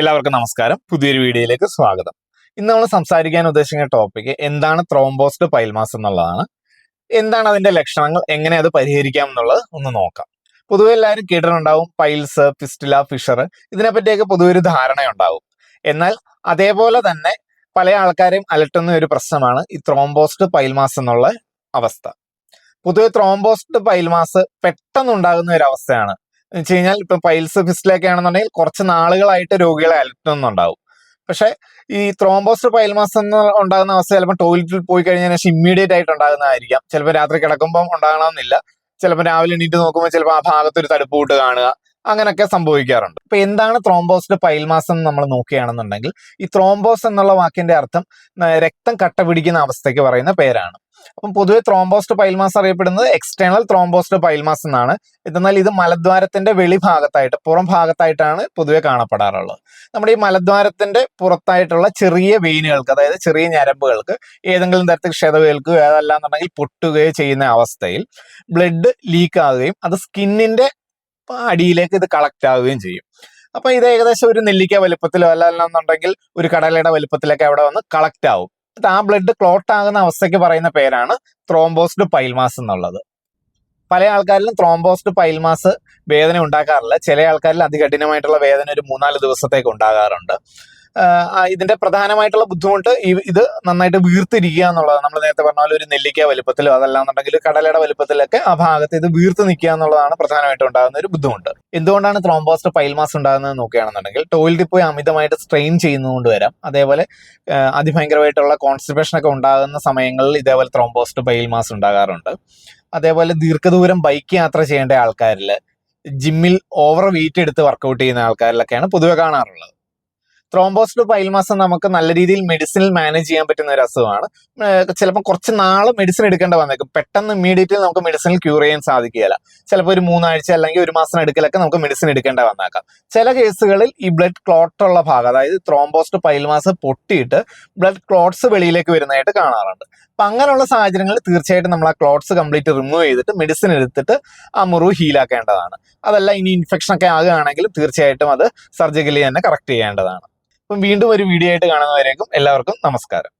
എല്ലാവർക്കും നമസ്കാരം. പുതിയൊരു വീഡിയോയിലേക്ക് സ്വാഗതം. ഇന്ന് നമ്മൾ സംസാരിക്കാൻ ഉദ്ദേശിക്കുന്ന ടോപ്പിക് എന്താണ് ത്രോംബോസ്ഡ് പൈൽമാസ് എന്നുള്ളതാണ്. എന്താണ് അതിന്റെ ലക്ഷണങ്ങൾ? എങ്ങനെ അത് പരിഹരിക്കാം എന്നുള്ളത് ഒന്ന് നോക്കാം. പൊതുവെ എല്ലാവരും കേട്ടിട്ടുണ്ടാവും പൈൽസ് പിസ്റ്റില ഫിഷർ ഇതിനെപ്പറ്റിയൊക്കെ പൊതുവെ ഒരു ധാരണയുണ്ടാവും. എന്നാൽ അതേപോലെ തന്നെ പല ആൾക്കാരെയും അലട്ടുന്ന ഒരു പ്രശ്നമാണ് ഈ ത്രോംബോസ്ഡ് പൈൽമാസ് എന്നുള്ള അവസ്ഥ. പൊതുവെ ത്രോംബോസ്ഡ് പൈൽമാസ് പെട്ടെന്ന് ഉണ്ടാകുന്ന ഒരു അവസ്ഥയാണ് എന്ന് വെച്ച് കഴിഞ്ഞാൽ ഇപ്പം പൈൽസ് ഫിസ്റ്റിലൊക്കെ ആണെന്നുണ്ടെങ്കിൽ കുറച്ച് നാളുകളായിട്ട് രോഗികളെ അലട്ടുന്നുണ്ടാവും. പക്ഷെ ഈ ത്രോംബോസ്റ്റ് പൈൽമാസ് എന്ന് ഉണ്ടാകുന്ന അവസ്ഥ ചിലപ്പോൾ ടോയ്ലറ്റിൽ പോയി കഴിഞ്ഞതിന് ശേഷം ഇമ്മീഡിയറ്റ് ആയിട്ട് ഉണ്ടാകുന്നതായിരിക്കാം. ചിലപ്പോൾ രാത്രി കിടക്കുമ്പോൾ ഉണ്ടാകണമെന്നില്ല. ചിലപ്പോൾ രാവിലെ എണീറ്റ് നോക്കുമ്പോൾ ചിലപ്പോൾ ആ ഭാഗത്തൊരു തടുപ്പ് കൂട്ട് കാണുക. അങ്ങനെയൊക്കെ സംഭവിക്കാറുണ്ട്. ഇപ്പൊ എന്താണ് ത്രോംബോസ്ഡ് പൈൽമാസ് എന്ന് നമ്മൾ നോക്കുകയാണെന്നുണ്ടെങ്കിൽ ഈ ത്രോംബോസ് എന്നുള്ള വാക്കിന്റെ അർത്ഥം രക്തം കട്ട പിടിക്കുന്ന അവസ്ഥയ്ക്ക് പറയുന്ന പേരാണ്. അപ്പം പൊതുവെ ത്രോംബോസ്റ്റ് പൈൽമാസ് അറിയപ്പെടുന്നത് എക്സ്റ്റേണൽ ത്രോംബോസ്റ്റ് പൈൽമാസ് എന്നാണ്. എന്നാൽ ഇത് മലദ്വാരത്തിന്റെ വെളിഭാഗത്തായിട്ട് പുറം ഭാഗത്തായിട്ടാണ് പൊതുവെ കാണപ്പെടാറുള്ളത്. നമ്മുടെ ഈ മലദ്വാരത്തിന്റെ പുറത്തായിട്ടുള്ള ചെറിയ വെയിനുകൾക്ക് അതായത് ചെറിയ ഞരമ്പുകൾക്ക് ഏതെങ്കിലും തരത്തിൽ ക്ഷതമേൽക്കുകയോ അതല്ലാന്നുണ്ടെങ്കിൽ പൊട്ടുകയോ ചെയ്യുന്ന അവസ്ഥയിൽ ബ്ലഡ് ലീക്ക് ആകുകയും അത് സ്കിന്നിന്റെ അടിയിലേക്ക് ഇത് കളക്ട് ആവുകയും ചെയ്യും. അപ്പൊ ഇത് ഏകദേശം ഒരു നെല്ലിക്ക വലുപ്പത്തിലോ അല്ലെന്നുണ്ടെങ്കിൽ ഒരു കടലയുടെ വലുപ്പത്തിലൊക്കെ അവിടെ വന്ന് കളക്ട് ആവും. ആ ബ്ലഡ് ക്ലോട്ട് ആകുന്ന അവസ്ഥയ്ക്ക് പറയുന്ന പേരാണ് ത്രോംബോസ്ഡ് പൈൽമാസ് എന്നുള്ളത്. പല ആൾക്കാരിലും ത്രോംബോസ്ഡ് പൈൽമാസ് വേദന ഉണ്ടാക്കാറില്ല. ചില ആൾക്കാരിൽ അതികഠിനമായിട്ടുള്ള വേദന ഒരു മൂന്നാൽ ദിവസത്തേക്ക് ഉണ്ടാകാറുണ്ട്. ഇതിന്റെ പ്രധാനമായിട്ടുള്ള ബുദ്ധിമുട്ട് ഈ- ഇത് നന്നായിട്ട് വീർത്തിരിക്കുക എന്നുള്ളതാണ്. നമ്മൾ നേരത്തെ പറഞ്ഞ പോലെ ഒരു നെല്ലിക്ക വലുപ്പത്തിലോ അതല്ലാന്നുണ്ടെങ്കിൽ കടലയുടെ വലുപ്പത്തിലൊക്കെ ആ ഭാഗത്ത് ഇത് വീർത്ത് നിൽക്കുക എന്നുള്ളതാണ് പ്രധാനമായിട്ട് ഉണ്ടാകുന്ന ഒരു ബുദ്ധിമുട്ട്. എന്തുകൊണ്ടാണ് ത്രോംബോസ്റ്റ് പൈൽമാസ് ഉണ്ടാകുന്നത് നോക്കുകയാണെന്നുണ്ടെങ്കിൽ ടോയ്ലറ്റിൽ പോയി അമിതമായിട്ട് സ്ട്രെയിൻ ചെയ്യുന്നതുകൊണ്ട് വരാം. അതേപോലെ അതിഭയങ്കരമായിട്ടുള്ള കോൺസ്റ്റിപ്പേഷൻ ഒക്കെ ഉണ്ടാകുന്ന സമയങ്ങളിൽ ഇതേപോലെ ത്രോംബോസ്റ്റ് പൈൽമാസ് ഉണ്ടാകാറുണ്ട്. അതേപോലെ ദീർഘദൂരം ബൈക്ക് യാത്ര ചെയ്യേണ്ട ആൾക്കാരിൽ ജിമ്മിൽ ഓവർ വെയിറ്റ് എടുത്ത് വർക്കൗട്ട് ചെയ്യുന്ന ആൾക്കാരിലൊക്കെയാണ് പൊതുവെ കാണാറുള്ളത്. ത്രോംബോസ്റ്റ് പൈൽമാസം നമുക്ക് നല്ല രീതിയിൽ മെഡിസിനിൽ മാനേജ് ചെയ്യാൻ പറ്റുന്ന ഒരു അസുഖമാണ്. ചിലപ്പോൾ കുറച്ച് നാൾ മെഡിസിൻ എടുക്കേണ്ട വന്നേക്കും. പെട്ടെന്ന് ഇമ്മീഡിയറ്റ്ലി നമുക്ക് മെഡിസിനിൽ ക്യൂർ ചെയ്യാൻ സാധിക്കുകയില്ല. ചിലപ്പോൾ ഒരു മൂന്നാഴ്ച അല്ലെങ്കിൽ ഒരു മാസം എടുക്കലൊക്കെ നമുക്ക് മെഡിസിൻ എടുക്കേണ്ട വന്നേക്കാം. ചില കേസുകളിൽ ഈ ബ്ലഡ് ക്ലോട്ട് ഉള്ള ഭാഗം അതായത് ത്രോംബോസ്ഡ് പൈൽമാസ് പൊട്ടിയിട്ട് ബ്ലഡ് ക്ലോട്ട്സ് വെളിയിലേക്ക് വരുന്നതായിട്ട് കാണാറുണ്ട്. അപ്പം അങ്ങനെയുള്ള സാഹചര്യങ്ങളിൽ തീർച്ചയായിട്ടും നമ്മൾ ആ ക്ലോട്ട്സ് കംപ്ലീറ്റ് റിമൂവ് ചെയ്തിട്ട് മെഡിസിൻ എടുത്തിട്ട് ആ മുറിവ് ഹീലാക്കേണ്ടതാണ് അതല്ല ഇനി ഇൻഫെക്ഷൻ ഒക്കെ ആകുകയാണെങ്കിൽ തീർച്ചയായിട്ടും അത് സർജിക്കലി തന്നെ കറക്റ്റ് ചെയ്യേണ്ടതാണ്. അപ്പം വീണ്ടും ഒരു വീഡിയോ ആയിട്ട് കാണുന്നവരേക്കും എല്ലാവർക്കും നമസ്കാരം.